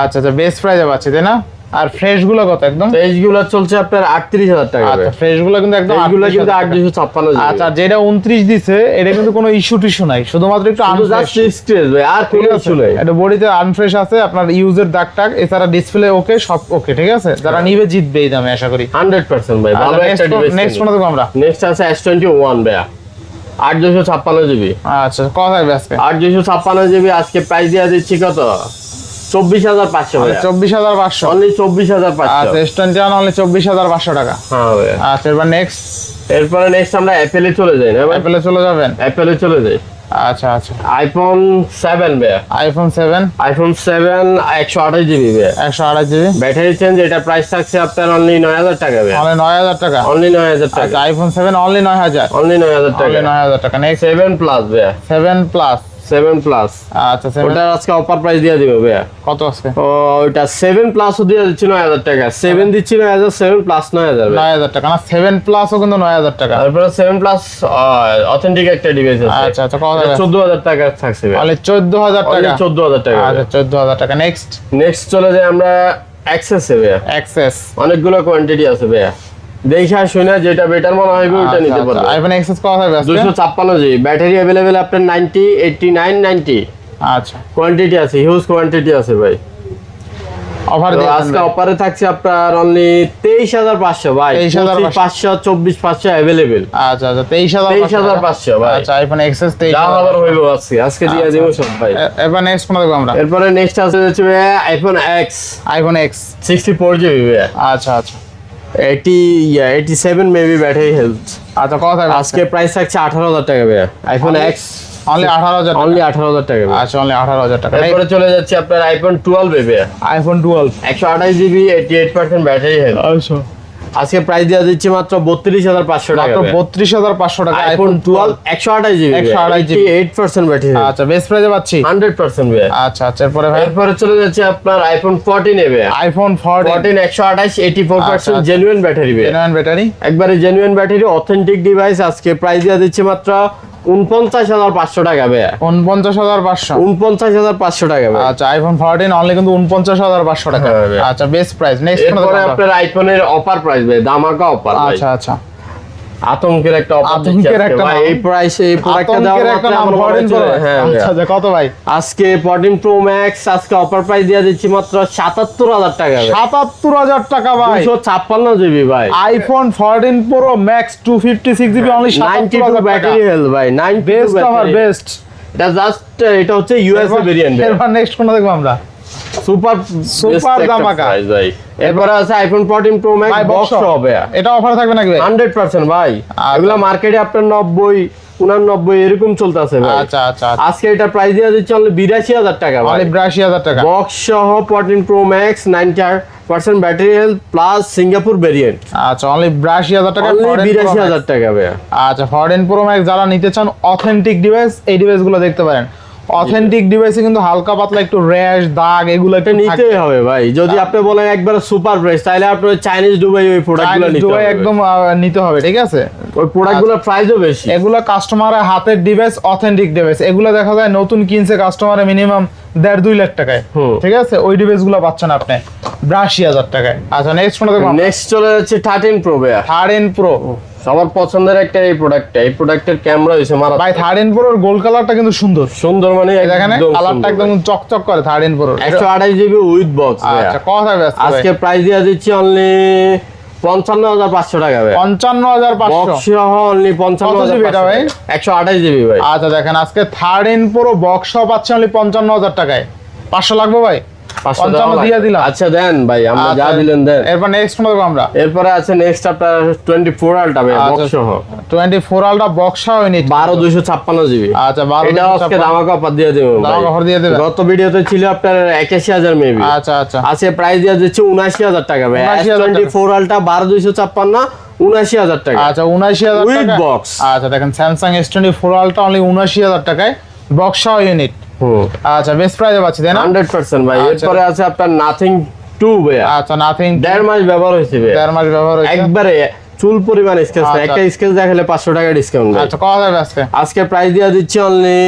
আচ্ছা আচ্ছা বেস্ট প্রাইজে পাচ্ছি তাই না? আর ফ্রেশগুলো কত একদম? তো এইগুলো চলছে আপনার আটত্রিশ হাজার টাকা আচ্ছা ফ্রেশগুলো কিন্তু একদম 38,000 কিন্তু আট টাকা। দুশো ছাপ্পান্ন আচ্ছা যেটা উনত্রিশ দিছে এটা কিন্তু কোনো ইস্যু টিস্যু নাই শুধুমাত্র একটু আনফ্রেশ ভাই আর কোনো কিছু নেই। এটা বডিতে আনফ্রেশ আছে আপনার ইউজের দাগ টাগ এছাড়া ডিসপ্লে ওকে সব ওকে ঠিক আছে? যারা নিবে জিতবে এই দামে আশা করি। হান্ড্রেড পার্সেন্ট ভাই ভালো একটা নেক্সট কোন আমরা নেক্সট আছে এস টোয়েন্টি ওয়ান ভাইয়া। আট দুশো ছাপ্পান্ন জিবি। আচ্ছা কত থাকবে আজকে? আট দুশো ছাপ্পান্ন জিবি আজকে প্রাইস দিয়ে দিচ্ছি কত? চব্বিশ হাজার পাঁচশো চব্বিশ হাজার পাঁচশো। অনলি চব্বিশ হাজার পাঁচশো। আচ্ছা এস টোয়েন্টি ওয়ান অনলি চব্বিশ হাজার পাঁচশো টাকা। হ্যাঁ আচ্ছা এবার নেক্সট এরপরে নেক্সট আমরা অ্যাপেলে চলে যাই না অ্যাপেলে চলে যাবেন? অ্যাপেলে চলে যাই। আচ্ছা আচ্ছা। আইফোন সেভেন ভাইয়া। আইফোন সেভেন আইফোন সেভেন একশো আঠাশ জিবি ভাইয়া। একশো আঠাশ জিবি ব্যাটারি চেঞ্জ এটা প্রাইস থাকছে আপনার অনলি নয় হাজার টাকা ভাইয়া। অনলি নয় হাজার টাকা? অনলি নয় হাজার টাকা। আইফোন সেভেন অনলি নয় হাজার। অনলি নয় হাজার টাকা। নয় হাজার টাকা। নেক্সট সেভেন প্লাস ভাইয়া। সেভেন প্লাস সেভেন প্লাস আচ্ছা ওটা আজকে অফার প্রাইস দিয়ে দিবে ভাইয়া। কত আছে ও ওটা সেভেন প্লাসও দিয়ে দিচ্ছি নয় হাজার টাকা। সেভেন দিচ্ছি নয় হাজার সেভেন প্লাস নয় হাজার ভাইয়া। নয় হাজার টাকা। না সেভেন প্লাসও কিন্তু নয় হাজার টাকা। তারপরে সেভেন প্লাস অথেন্টিক একটা ডিভাইস আছে। আচ্ছা আচ্ছা কত টাকা চোদ্দ হাজার টাকা থাকছে। তাহলে চোদ্দ হাজার টাকা? চোদ্দ হাজার টাকা আচ্ছা চোদ্দ হাজার টাকা। নেক্সট নেক্সট চলে যাই আমরা অ্যাক্সেসে ভাইয়া। এক্সেস অনেকগুলো কোয়ান্টিটি আছে ভাইয়া। দেখে শুনে যেটা বেটার মনে হয় ওইটা নিতে পারবেন আইফোন এক্সেস কত হবে আজকে দুশো ছাপ্পান্ন জিবি ব্যাটারি অ্যাভেলেবেল আপনার নাইনটি এইটটি নাইন নাইনটি আচ্ছা। কোয়ান্টিটি আছে হিউজ কোয়ান্টিটি আছে ভাই। অফার দিয়ে আজকে অফারে থাকছে আপনার অনলি তেইশ হাজার পাঁচশো ভাই। 23,500 পাঁচশো। চব্বিশ পাঁচশো অ্যাভেলেবেল আচ্ছা আচ্ছা তেইশ হাজার 23,500 ভাই। আচ্ছা আইফোন এক্সেস তেইশ যা আবার হইব আজকে আজকে দিয়ে আচ্ছা, দিব সব ভাই। এবার নেক্সট কোন দেখব আমরা? এরপরে নেক্সট আছে হচ্ছে iPhone X iPhone X sixty four GB ভাইয়া আচ্ছা আচ্ছা। Eighty eighty seven maybe battery health আচ্ছা থাকবে আজকে প্রাইস থাকছে আঠারো হাজার টাকা ভাইয়া। আইফোন এক্স অনলি আঠারো হাজার অনলি আঠারো হাজার টাকা। আচ্ছা অনলি আঠারো হাজার টাকা। এরপরে চলে যাচ্ছে আপনার আইফোন টুয়েলভ ভাইয়া। আইফোন টুয়েলভ একশো আঠাশ GB eighty eight percent battery health আচ্ছা। আজকে প্রাইস দেওয়া দিচ্ছি মাত্র বত্রিশ হাজার পাঁচশো টাকা বত্রিশ হাজার পাঁচশো টাকা আইফোন টুয়েলভ একশো আঠাশ জিবি একশো আঠাশ জিবি এইট পার্সেন্ট ব্যাটারি আচ্ছা বেস্ট প্রাইসে পাচ্ছি? হান্ড্রেড পার্সেন্ট আচ্ছা আচ্ছা এরপরে ভাই? এরপরে চলে যাচ্ছে আপনার আইফোন ফোরটিন নেবে আইফোন ফোরটিন একশো আঠাশ eighty four percent. Genuine battery genuine battery একবারে জেনুইন ব্যাটারি অথেন্টিক ডিভাইস আজকে প্রাইস দেওয়া দিচ্ছে মাত্র উনপঞ্চাশ হাজার পাঁচশো টাকা ভাইয়া। উনপঞ্চাশ হাজার পাঁচশো। উনপঞ্চাশ হাজার পাঁচশো টাকা আচ্ছা আইফোন ফোরটিন অনলি কিন্তু উনপঞ্চাশ হাজার পাঁচশো টাকা। হ্যাঁ, আচ্ছা বেস্ট প্রাইস নেক্সট আপনার আইফোনের অফার প্রাইস ভাই দামাকা অফার আচ্ছা আচ্ছা। আতঙ্কের একটা আতঙ্কের একটা ভাই। এই প্রাইসে এই প্রোডাক্টটা একটা হ্যাঁ। আচ্ছা আচ্ছা কত ভাই? আজকে 14 প্রো ম্যাক্স আজকে অফার প্রাইস দিয়ে দিচ্ছি মাত্র 77000 টাকা ভাই সাতাত্তর হাজার টাকা ভাই। 256 জিবি ভাই। IPhone fourteen pro max two fifty six GB only সাতাত্তর 92 ব্যাটারি হেলথ ভাই 92 বেস্ট অফার বেস্ট এটা জাস্ট এটা হচ্ছে ইউএসএ ভেরিয়েন্ট নেক্সট দেখব আমরা? সুপার Super ধামাকা। ভাই। এরপরে আছে iPhone 14 pro max box box হবে। এটা অফার থাকবে নাকি ভাই? 100% ভাই। আচ্ছা। এগুলা মার্কেটে আপনার 90 89 এরকম চলতেছে আচ্ছা আচ্ছা আজকে এটা প্রাইস দিয়ে দিচ্ছে অনলি 82000 টাকা ভাই। বিরাশি হাজার টাকা। বক্স সহ 14 pro max 90% battery health plus Singapore variant আচ্ছা অনলি বিরাশি হাজার টাকা অনলি 14 Pro বিরাশি হাজার টাকা ভাইয়া। আচ্ছা ফরেন প্রো ম্যাক্স যারা নিতে চান অথেন্টিক ডিভাইস এই ডিভাইসগুলো দেখতে পারেন। অথেন্টিক ডিভাইসে কিন্তু হালকা পাতলা একটু র্যাশ দাগ এগুলো একটু নিতেই হবে ভাই। যদি আপনি বলেন একবার সুপার প্রাইস তাহলে আপনি চাইনিজ ডুবাই ওই প্রোডাক্টগুলো নিতে হবে। একদম নিতে হবে ঠিক আছে? ওই প্রোডাক্টগুলোর প্রাইসও বেশি। এগুলো কাস্টমারের হাতের ডিভাইস অথেন্টিক ডিভাইস এগুলো দেখা যায় নতুন কিনছে কাস্টমারে মিনিমাম দেড় দুই লাখ টাকায়। ঠিক আছে? ওই ডিভাইসগুলো পাচ্ছেন আপনি। বিরাশি হাজার টাকায়। আচ্ছা নেক্সট দেখব নেক্সট চলে যাচ্ছে 13 প্রো ভাইয়া। থার্ড এন প্রো সবার পছন্দের একটা এই প্রোডাক্টটা এই প্রোডাক্টের ক্যামেরা হইছে মারা ভাই থার্ড এন প্রোর গোল্ড কালারটা কিন্তু সুন্দর। সুন্দর মানে দেখেন কালারটা একদম চকচক করে থার্ড এন প্রোর একশো আঠাশ জিবি উইথ বক্স আচ্ছা কথা ব্যস্ত আজকে প্রাইস দিয়ে দিচ্ছি অনলি পঞ্চান্ন হাজার পাঁচশো টাকা ভাই পঞ্চান্ন হাজার পাঁচশো। অনলি পঞ্চান্ন GB এটা ভাই? একশো আঠাশ জিবি ভাই। আচ্ছা দেখেন আজকে থার্ড এন প্রো বক্স পাচ্ছে অনলি পঞ্চান্ন হাজার টাকায়। পাঁচশো লাগবে ভাই? দিয়ে দিলাম। আচ্ছা দেন ভাই আমরা যা আচ্ছা, দিলেন দেন। এরপর নেক্সট আমরা। এরপরে আছে নেক্সট আপনার টোয়েন্টি ফোর আলটা ভাই আচ্ছা। বক্স সহ আলটা বক্স জিবি আচ্ছা বারো এটা আজকে ধামাকা অফার দিয়ে দেবো ভাই। ধামাকা দিয়ে দেবেন? গত ভিডিওতে ছিল আপনার একাশি হাজার মেবি আচ্ছা আচ্ছা। আজকে প্রাইস দিয়ে দিচ্ছে উনাশি হাজার টাকা ভাই। 79,000 টোয়েন্টি আলটা বারো দুইশো ছাপ্পান্ন উনাশি হাজার টাকা। আচ্ছা উনাশি হাজার টাকা। আচ্ছা দেখেন Samsung S twenty four ultra only উনাশি হাজার টাকায় বক্স ইউনিট আচ্ছা বেস্ট প্রাইসে পাচ্ছি তাই না? হান্ড্রেড পার্সেন্ট ভাই আচ্ছা। এরপরে আছে আপনার নাথিং টু ভাইয়া। আচ্ছা নাথিং দেড় মাস ব্যবহার হয়েছে ভাইয়া। দেড় মাস ব্যবহার হয়েছে। একবারে চুল পরিমাণ স্কেচ আচ্ছা। একটা স্কেচ দেখালে পাঁচশো টাকা ডিসকাউন্ট আচ্ছা কত আজকে? আজকে প্রাইস দিয়ে দিচ্ছি অনলি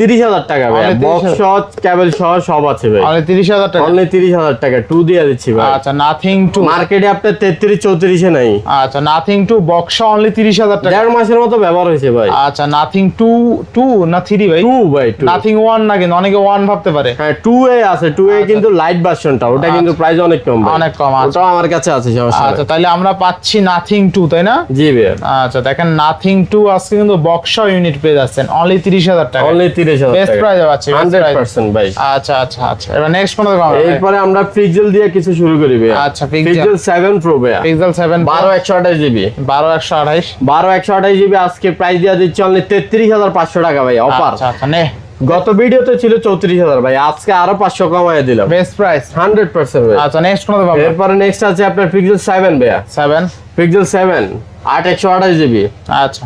তিরিশ হাজার টাকা ভাই। বক্স সহ কেবল সহ সব আছে ভাই। অনলি তিরিশ হাজার টাকা। অনলি তিরিশ হাজার টাকা। টু দিয়ে দিচ্ছি ভাই। আচ্ছা নাথিং টু মার্কেটে আপনার তেত্রিশ চৌত্রিশে নাই। আচ্ছা নাথিং টু বক্স অনলি তিরিশ হাজার টাকা। দেড় মাসের মতো ব্যবহার হয়েছে ভাই। আচ্ছা নাথিং টু টু না থ্রি ভাই? টু ভাই নাথিং ওয়ান না কিন্তু অনেকে ওয়ান ভাবতে পারে। হ্যাঁ টু এ আছে। টু এ কিন্তু লাইট ভার্সনটা ওটা কিন্তু প্রাইস অনেক কম অনেক কম, আচ্ছা। ওটাও আমার কাছে আছে সমস্যা আচ্ছা। তাহলে আমরা পাচ্ছি নাথিং টু তাই না? জি ভাই। আচ্ছা দেখেন নাথিং টু আজকে কিন্তু বক্স ইউনিট পেয়ে যাচ্ছেন। অনলি তিরিশ হাজার টাকা। অনলি বেস্ট প্রাইস পাচ্ছি ভাই। আচ্ছা আচ্ছা আচ্ছা। এবার নেক্সট কোন দেখব এরপরে আমরা পিক্সেল দিয়ে কিছু শুরু করি ভাই আচ্ছা, পিক্সেল সেভেন প্রো ভাই পিক্সেল সেভেন বারো একশো আঠাশ জিবি বারো একশো আঠাইশ বারো একশো আঠাশ জিবি আজকে প্রাইস দিয়ে দিচ্ছে অনলি তেত্রিশ হাজার পাঁচশো টাকা ভাই অফার আচ্ছা আচ্ছা নে। গত ভিডিওতে ছিল চৌত্রিশ হাজার ভাই আজকে আরও পাঁচশো কমাই দিলাম। বেস্ট প্রাইস হান্ড্রেড পার্সেন্ট আচ্ছা নেক্সট কোন এরপরে নেক্সট আছে আপনার পিক্সেল সেভেন ভাইয়া। সেভেন পিক্সেল সেভেন আট একশো আঠাশ জিবি আচ্ছা।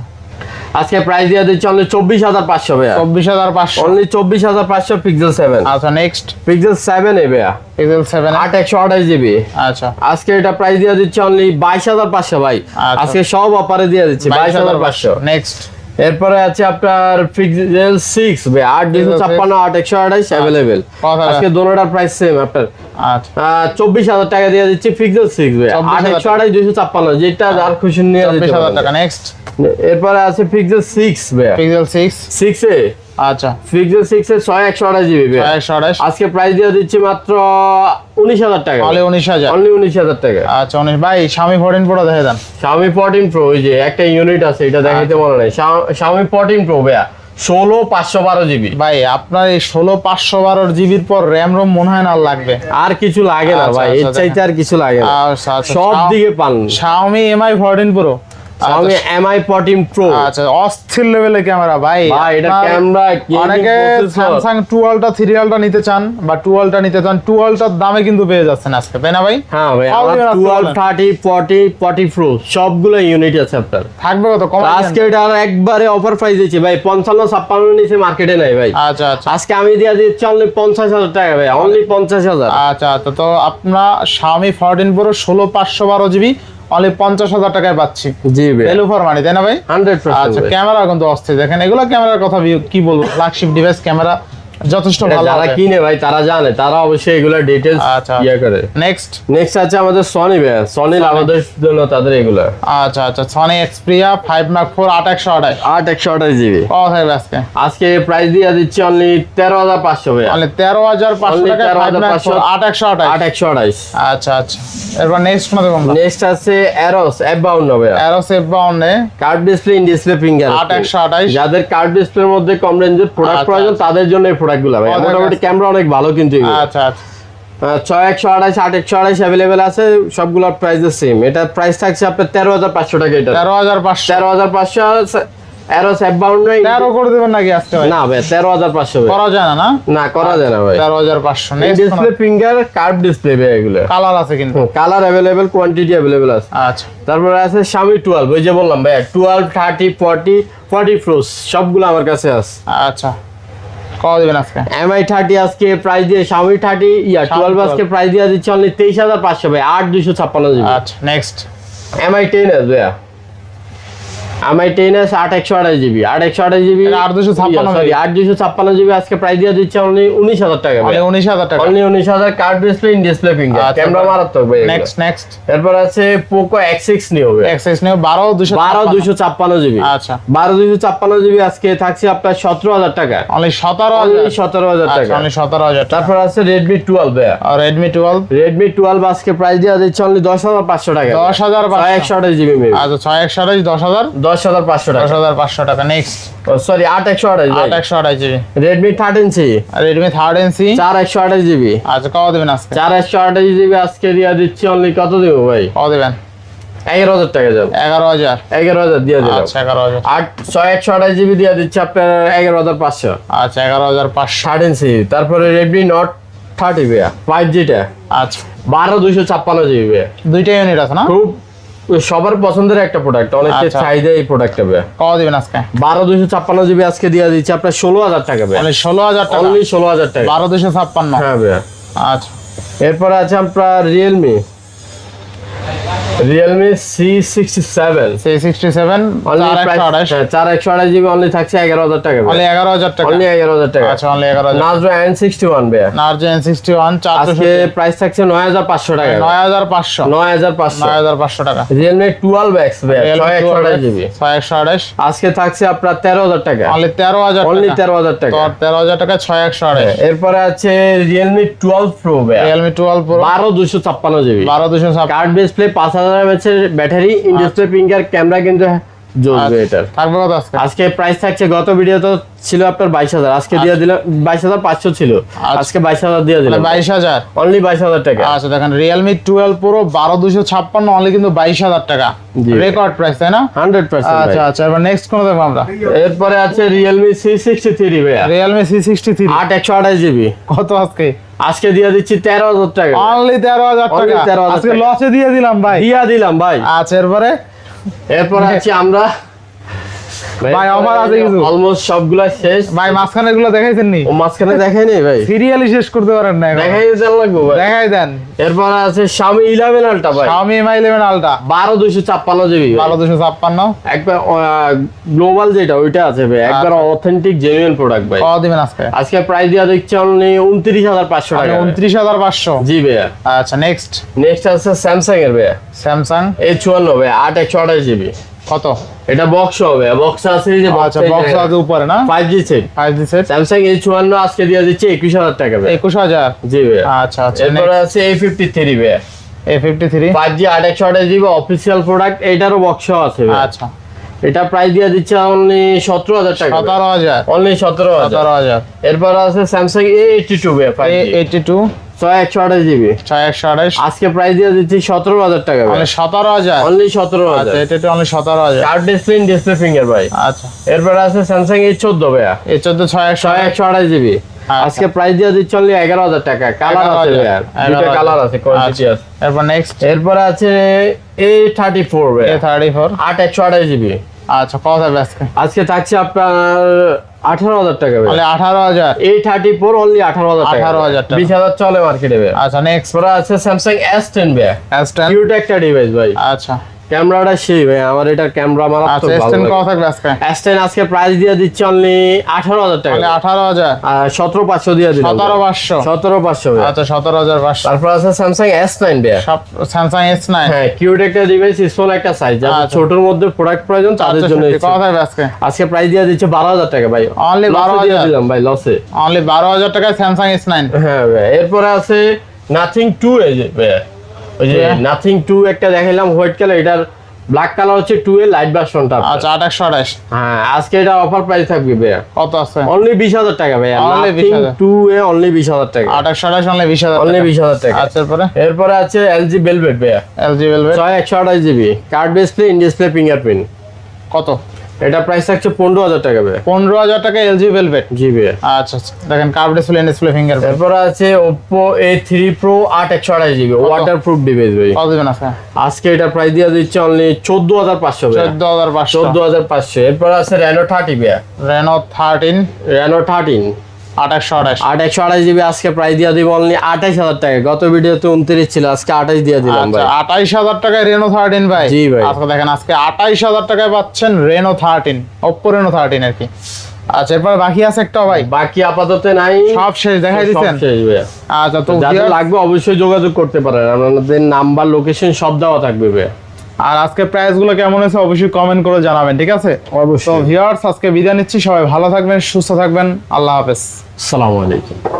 আজকে প্রাইস দিয়ে দিচ্ছি অনলি চব্বিশ হাজার পাঁচশো ভাইয়া। চব্বিশ হাজার পাঁচশো। অনলি চব্বিশ হাজার পাঁচশো পিক্সেল সেভেন আচ্ছা নেক্সট পিক্সেল সেভেন এ ভাইয়া। পিক্সেল সেভেন আট একশো আঠাশ জিবি। আচ্ছা। আজকে এটা প্রাইস দিয়ে দিচ্ছি অনলি বাইশ হাজার পাঁচশো ভাই। আচ্ছা। আজকে সব অফারে দিয়ে দিচ্ছি বাইশ হাজার পাঁচশো। নেক্সট এরপরে আছে আপনার পিক্সেল সিক্স ভাই আট দুশো ছাপ্পান্ন আট একশো আঠাশ অ্যাভেলেবেল আজকে দোনোটার প্রাইস সেম আপনার। আচ্ছা। চব্বিশ হাজার টাকা দিয়ে দিচ্ছি পিক্সেল সিক্স ভাই 24,000 আট একশো আঠাশ দুশো ছাপ্পান্ন যেটা যার খুশি নিয়ে চব্বিশ হাজার। টাকা। নেক্সট এরপরে আছে পিক্সেল সিক্স ভাই পিক্সেল সিক্স সিক্স এ? আচ্ছা। পিক্সেল সিক্স এ ছয় একশো আঠাশ জিবি ভাই একশো আঠাশ। আজকে প্রাইস দিয়ে দিচ্ছি মাত্র উনিশ হাজার টাকা। তাহলে উনিশ হাজার? অনলি উনিশ হাজার টাকা। আচ্ছা উনিশ। ভাই স্বামী ফোরটিন প্রো দেখে দেন। Xiaomi 14 Pro ওই যে একটা ইউনিট আছে এটা দেখাইতে বলা নাই। Xia- Xiaomi 14 Pro ভাইয়া। ষোলো পাঁচশো বারো জিবি ভাই আপনার এই ষোলো পাঁচশো বারোর জিবির পর র্যাম রোম মনে হয় না আর লাগবে। আর কিছু লাগে না আচ্ছা, ভাই। আচ্ছা, এর চাইতে আর কিছু লাগে না। আচ্ছা, আচ্ছা, সব দিকে পান। Xiaomi Mi fourteen pro Xiaomi Mi 14 Pro আচ্ছা অস্থির লেভেলের ক্যামেরা ভাই। ভাই, এটা ক্যামেরা, অনেকে। স্যামসাং টুয়েলভটা থ্রিয়ালটা নিতে চান বা টুয়েলভটা নিতে চান টুয়েলভটার দামে কিন্তু পেয়ে যাচ্ছেন আজকে তাই না ভাই? হ্যাঁ ভাই আমার do you ask 12 বলেন? 30 40 40 Pro সবগুলো ইউনিট আছে আপনার। থাকবে কত? কম আজকে এটা আর একবারে অফার প্রাইস দিচ্ছি ভাই পঞ্চান্ন ছাপ্পান্ন নিচে মার্কেটে নাই ভাই। আচ্ছা আচ্ছা। আজকে আমি দিয়ে দিচ্ছি অনলি পঞ্চাশ হাজার টাকা ভাই অনলি পঞ্চাশ হাজার। আচ্ছা আচ্ছা তো আপনার শাওমি ফোরটিন প্রো ষোলো পাঁচশো বারো জিবি অনলি পঞ্চাশ হাজার টাকায় পাচ্ছি। জি ভ্যালু ফর মানি তাই না ভাই? হান্ড্রেড আচ্ছা ক্যামেরা কিন্তু অস্থির। দেখেন এগুলো ক্যামেরার কথা কি বলব? ফ্ল্যাগশিপ ডিভাইস ক্যামেরা যথেষ্ট ভালো যারা কিনে ভাই তারা জানে তারা অবশ্যই এগুলো ডিটেলস আচ্ছা। ইয়ে করে। নেক্সট নেক্সট আছে আমাদের সনি ভাই। সনি আমাদের জন্য তাদের এগুলো। আচ্ছা আচ্ছা Sony Xperia five mark four আট একশো আঠাশ। আট একশো আঠাশ জিবি কত থাকবে আজকে। আজকে প্রাইস দিয়ে দিচ্ছি অনলি তেরো হাজার পাঁচশো ভাই তেরো হাজার পাঁচশো Only টাকা ফাইভ মার্ক 13,500 আট একশো আঠাশ। আট একশো আঠাশ। আচ্ছা আচ্ছা। এরপর নেক্সট কোন নেক্সট আছে এফ বাউন্ন ভাই অ্যারো সেফ বাউন্ডে curved display in display finger আট একশো আঠাশ। যাদের কার্ড ডিসপ্লের মধ্যে কম রেঞ্জের প্রোডাক্ট আচ্ছা, প্রয়োজন তাদের জন্য এই প্রোডাক্টগুলো ভাই। মোটামুটি ক্যামেরা অনেক ভালো কিন্তু আচ্ছা আচ্ছা। ছয় একশো আঠাশ আট একশো আঠাশ অ্যাভেলেবেল আছে সবগুলোর প্রাইস সেম এটা প্রাইস থাকছে আপনার তেরো হাজার পাঁচশো টাকা এটা তেরো হাজার পাঁচশো। তেরো হাজার পাঁচশো অ্যারোস অ্যাপ বাউন্ড তেরো করে দেবেন নাকি আজকে না ভাই তেরো হাজার পাঁচশো করা যায় না না? না করা যায় না ভাই। তেরো হাজার পাঁচশো ডিসপ্লে ফিঙ্গার কার্ভ ডিসপ্লে ভাই এগুলো। কালার আছে কিন্তু। কালার অ্যাভেলেবেল কোয়ান্টিটি অ্যাভেলেবেল আছে। আচ্ছা। তারপরে আছে স্বামী টুয়েলভ ওই যে বললাম ভাই twelve thirty forty forty pros সবগুলো আমার কাছে আছে। আচ্ছা। কত যাবে আজকে? এমআই থার্টি আজকে প্রাইস দিয়ে স্বামী থার্টি ইয়া টুয়েলভ আজকে প্রাইস দিয়ে দিচ্ছে অনলি তেইশ হাজার পাঁচশো ভাই আট দুশো ছাপ্পান্ন আচ্ছা next Mi ten S Mi ten S আট একশো আঠাশ জিবি আট একশো আঠাশ জিবি 856 সরি আট দুশো ছাপ্পান্ন জিবি আজকে প্রাইস দিয়ে দিচ্ছে অনলি উনিশ হাজার টাকা উনিশ হাজার টাকা। অনলি উনিশ হাজার curved display in display finger আচ্ছা, ক্যামেরা মারাত্মক ভাই নেক্সট নেক্সট এরপর আছে পোকো এক্স সিক্স নিও ভাই। এক্সাইজ নিয়ে বারো দুশো বারো দুশো ছাপ্পান্ন জিবি আচ্ছা। বারো দুশো ছাপ্পান্ন জিবি আজকে থাকছে আপনার সতেরো হাজার টাকা। অনলি সতেরো অনলি হাজার সতেরো হাজার টাকা। অনলি সতেরো হাজার তারপর আছে রেডমি টুয়েলভ আর রেডমি টুয়েলভ রেডমি টুয়েলভ আজকে প্রাইস দেওয়া দিচ্ছে অনলি দশ হাজার পাঁচশো টাকা। দশ হাজার একশো আঠাশ জিবি আচ্ছা ছয় একশো আঠাশ দশ হাজার? দশ হাজার পাঁচশো দশ হাজার পাঁচশো টাকা নেক্সট সরি আট একশো আঠাশ আট একশো আঠাশ জিবি। রেডমি রেডমি থার্ড চার একশো আঠাশ জিবি। আচ্ছা কত দেবেন আজকে? চার একশো আঠাশ জিবি আজকে দিয়ে দিচ্ছি অনলি কত দেবো ভাই? কত দেবেন? এগারো হাজার টাকা যাবে এগারো হাজার। এগারো হাজার দিয়ে দিলাম। আচ্ছা এগারো হাজার। আট ছয় একশো আঠাশ জিবি দিয়ে দিচ্ছে আপনার এগারো হাজার পাঁচশো। আচ্ছা এগারো হাজার পাঁচশো। তারপরে রেডমি নট থার্টি ভাইয়া ফাইভ জিটা আচ্ছা। বারো দুইশো ছাপ্পান্ন জিবি ভাইয়া দুইটা ইউনিট আছে না? খুব সবার পছন্দের একটা প্রোডাক্ট অনেকের আচ্ছা। চাহিদা এই প্রোডাক্টটা কত দিবেন আজকে? বারো দুইশো ছাপ্পান্ন জিবি আজকে দিয়ে দিচ্ছে আপনার ষোলো হাজার টাকা মানে ষোলো হাজার টাকা। অনলি ষোলো হাজার টাকা। বারো দুশো ছাপ্পান্ন। হ্যাঁ আচ্ছা। এরপরে আছে আপনার Realme Realme C sixty seven সেই সিক্সটি সেভেন চার একশো আঠাশ জিবি অনলি থাকছে এগারো হাজার টাকা অনলি এগারো হাজার টাকা। অনলি এগারো হাজার টাকা। আচ্ছা অনলি এগারো হাজার। এন সিক্সটি ওয়ান ভাইয়া। নার্জো এন সিক্সটি ওয়ান আজকে প্রাইস থাকছে নয় হাজার পাঁচশো টাকা নয় হাজার পাঁচশো। নয় হাজার পাঁচশো। নয় হাজার পাঁচশো টাকা। রিয়েলমি টুয়েলভ এক্স ভাইয়া ছয় একশো আঠাশ জিবি ছয় একশো আঠাশ আজকে থাকছে আপনার তেরো হাজার টাকা। অনলি তেরো হাজার অনলি টাকা। তেরো হাজার টাকা। তেরো হাজার টাকা ছয় একশো আঠাশ এরপরে আছে রিয়েলমি টুয়েলভ প্রো ভাইয়া। রিয়েলমি টুয়েলভ প্রো বারো দুশো ছাপ্পান্ন জিবি বারো দুশো কার্ড ডিসপ্লে পাঁচ হাজার এমএচের ব্যাটারি ফিঙ্গার ক্যামেরা কিন্তু জ্বলবে এটার। আজকে? আজকে প্রাইস থাকছে গত ভিডিও তো ছিল আপনার বাইশ হাজার আজকে দিয়ে দিলাম বাইশ হাজার পাঁচশো ছিল। আজকে বাইশ হাজার দিয়ে দিলাম। বাইশ হাজার? অনলি বাইশ হাজার টাকা। আচ্ছা দেখেন রিয়েলমি টুয়েলভ প্রো বারো দুশো ছাপ্পান্ন অনলি কিন্তু বাইশ হাজার টাকা। রেকর্ড প্রাইস তাই না? হান্ড্রেড আচ্ছা আচ্ছা এবার নেক্সট কোন দেখব আমরা। এরপরে আছে রিয়েলমি সি সিক্সটি থ্রি ভাইয়া। রিয়েলমি সি সিক্সটি থ্রি আট একশো আঠাশ জিবি কত আজকে? আজকে দিয়ে দিচ্ছি তেরো হাজার টাকা। অনলি তেরো হাজার টাকা। 13,000 আজকে লসে দিয়ে দিলাম ভাই। দিয়া দিলাম ভাই। আচ্ছা এরপরে? এরপর আছি আমরা ভাই অফার আছে কিছু। অলমোস্ট সবগুলা শেষ। ভাই মাঝখানে গুলো দেখাইছেন নি? ও মাঝখানে ভাই। সিরিয়ালি শেষ করতে পারেন না দেখাই দিতে লাগবো ভাই। দেখাই দেন। এরপর আছে Xiaomi 11 আলটা ভাই। Xiaomi Mi 11 Ultra বারো দুইশো ছাপ্পান্ন জিবি বারো দুশো ছাপ্পান্ন। একবার গ্লোবাল যেটা ওইটা আছে ভাই। একবার অথেন্টিক জেনুইন প্রোডাক্ট ভাই। কত দিবেন আজকে? আজকে প্রাইস দেওয়া দেখছি অনলি উনত্রিশ হাজার পাঁচশো টাকা উনত্রিশ হাজার পাঁচশো? জি ভাইয়া। আচ্ছা নেক্সট নেক্সট আছে স্যামসাং এর ভাইয়া। স্যামসাং এই চুয়ান্ন ভাইয়া আট একশো আঠাশ জিবি কত? এটা বক্স হবে। বক্স আছে যে আচ্ছা বক্স আছে উপরে না? Five G set five G set Samsung এই চুয়ান্ন আজকে দিয়ে দিচ্ছে একুশ হাজার টাকা ভাই। একুশ হাজার? জি ভাইয়া আচ্ছা আচ্ছা এরপরে আছে এই ফিফটি থ্রি ভাইয়া A fifty three five G আট একশো আঠাশ জিবি অফিসিয়াল প্রোডাক্ট এটারও বক্স আছে ভাইয়া। আচ্ছা। এটা প্রাইস দিয়ে দিচ্ছে অনলি সতেরো হাজার টাকা সতেরো হাজার। অনলি সতেরো হাজার। সতেরো হাজার। এরপর আছে Samsung A eighty two eighty two ছয় একশো আঠাশ জিবি ছয় একশো আঠাশ। আজকে প্রাইস দিয়ে দিচ্ছি সতেরো হাজার টাকা মানে সতেরো হাজার? অনলি সতেরো আচ্ছা হাজার। এটা একটু অনলি সতেরো হাজার। চার ডিসপ্লে ডিসপ্লে ফিঙ্গার ভাই। আচ্ছা। এরপর আছে স্যামসাং এ চোদ্দ ভাইয়া। এই চোদ্দ ছয় একশো একশো আঠাশ জিবি আচ্ছা। আজকে প্রাইস দিয়ে দিচ্ছি অনলি এগারো হাজার টাকা। কালার আছে ভাইয়া। দুটো কালার আছে কোয়ান্টিটি আছে আচ্ছা। এরপর নেক্সট এরপর আছে A thirty four A thirty four আট একশো আঠাশ জিবি আচ্ছা আজকে আজকে থাকছে আপনার আঠারো হাজার টাকা তাহলে আঠারো হাজার। এই থার্টি ফোর অনলি আঠারো হাজার 18,000 টাকা। বিশ হাজার চলে মার্কেটে আচ্ছা নেক্সট আছে স্যামসাং এস টেন ভাইয়া এস টেন কিউট একটা ডিভাইস ভাই। আচ্ছা। ক্যামেরাটা সেই ভাই আমার এটার ক্যামেরা আচ্ছা মারাত্মক এস ভালো টেন লাগে। কত থাকবে আজকে? এস টেন আজকে প্রাইস দিয়ে দিচ্ছে অনলি আঠারো হাজার টাকা। তাহলে আঠারো হাজার? আর সতেরো পাঁচশো দিয়ে দিলাম সতেরো পাঁচশো? সতেরো পাঁচশো আচ্ছা সতেরো হাজার পাঁচশো। তারপর আছে স্যামসাং এস নাইন ভাইয়া। সব স্যামসাং এস নাইন হ্যাঁ কিউট একটা ডিভাইস স্মল একটা সাইজ যাদের আচ্ছা। ছোটর মধ্যে প্রোডাক্ট প্রয়োজন তাদের আচ্ছা জন্য কত থাকবে আজকে? আজকে প্রাইস দিয়ে দিচ্ছে বারো হাজার টাকা ভাই। অনলি Loss এ দিয়ে 12,000 দিলাম ভাই লসে অনলি বারো হাজার টাকায় স্যামসাং এস নাইন হ্যাঁ ভাই এরপরে আছে নাথিং টু এই যে ভাইয়া। ওই যে নাথিং টু একটা দেখাইলাম হোয়াইট কালার এটার ব্ল্যাক কালার হচ্ছে টু এর লাইট ভার্সনটা আচ্ছা আঠাশশো আঠাশ। হ্যাঁ আজকে এটা অফার প্রাইস থাকবে ভাইয়া। কত আছে? অনলি বিশ হাজার টাকা ভাইয়া। নাথিং 20,000 টু এ অনলি বিশ হাজার টাকা। আঠাশশো আঠাশ অনলি বিশ হাজার অনলি বিশ হাজার টাকা। আচ্ছা এরপরে? এরপরে আছে এলজি বেলভেট ভাইয়া। এলজি ভেলভেট ছয় একশো আঠাশ GB curved display in display fingerprint কত? এটা প্রাইস থাকছে পনেরো হাজার টাকা পনেরো হাজার টাকা এলজি ভেলভেট জি ভাই আচ্ছা আচ্ছা। দেখেন কার্ভ ডিসপ্লে ডিসপ্লে ফিঙ্গার এরপর আছে ওপো এ থ্রি প্রো আট একশো আড়াই জিবি ওয়াটার প্রুফ ডিভাইস ভাই। আছে আজকে? এটা প্রাইস দিয়ে দিচ্ছে অনলি চোদ্দ হাজার পাঁচশো চোদ্দ হাজার পাঁচশো। চোদ্দ হাজার পাঁচশো। এরপর আছে রেনো থার্টি ভাই রেনো থার্টিন রেনো থার্টিন আঠাশশো আঠাশ। আঠাশ জিবি আজকে প্রাইস দিয়ে দিব অনলি আঠাইশ হাজার টাকা। গত ভিডিওতে উনত্রিশ ছিল আজকে আঠাইশ দিয়ে দিলাম আচ্ছা ভাই। আঠাইশ হাজার টাকায় রেনো থার্টিন ভাই। জি ভাই। আজকে দেখেন আজকে আঠাইশ হাজার টাকায় পাচ্ছেন রেনো থার্টিন রেনো থার্টিন আর কি। আচ্ছা এরপর বাকি আছে একটা ভাই। বাকি আপাতত নাই। সব শেষ দেখাই সব দিচ্ছেন? আচ্ছা তো যাদের লাগবে অবশ্যই যোগাযোগ করতে পারেন। আপনাদের নাম্বার লোকেশন সব দেওয়া থাকবে ভাইয়া। আর আজকে প্রাইসগুলো কেমন হয়েছে অবশ্যই কমেন্ট করে জানাবেন ঠিক আছে? তো অবশ্যই ভিউয়ার্স আজকে বিদায় নিচ্ছি সবাই ভালো থাকবেন সুস্থ থাকবেন আল্লাহ হাফেজ। আসসালামু আলাইকুম।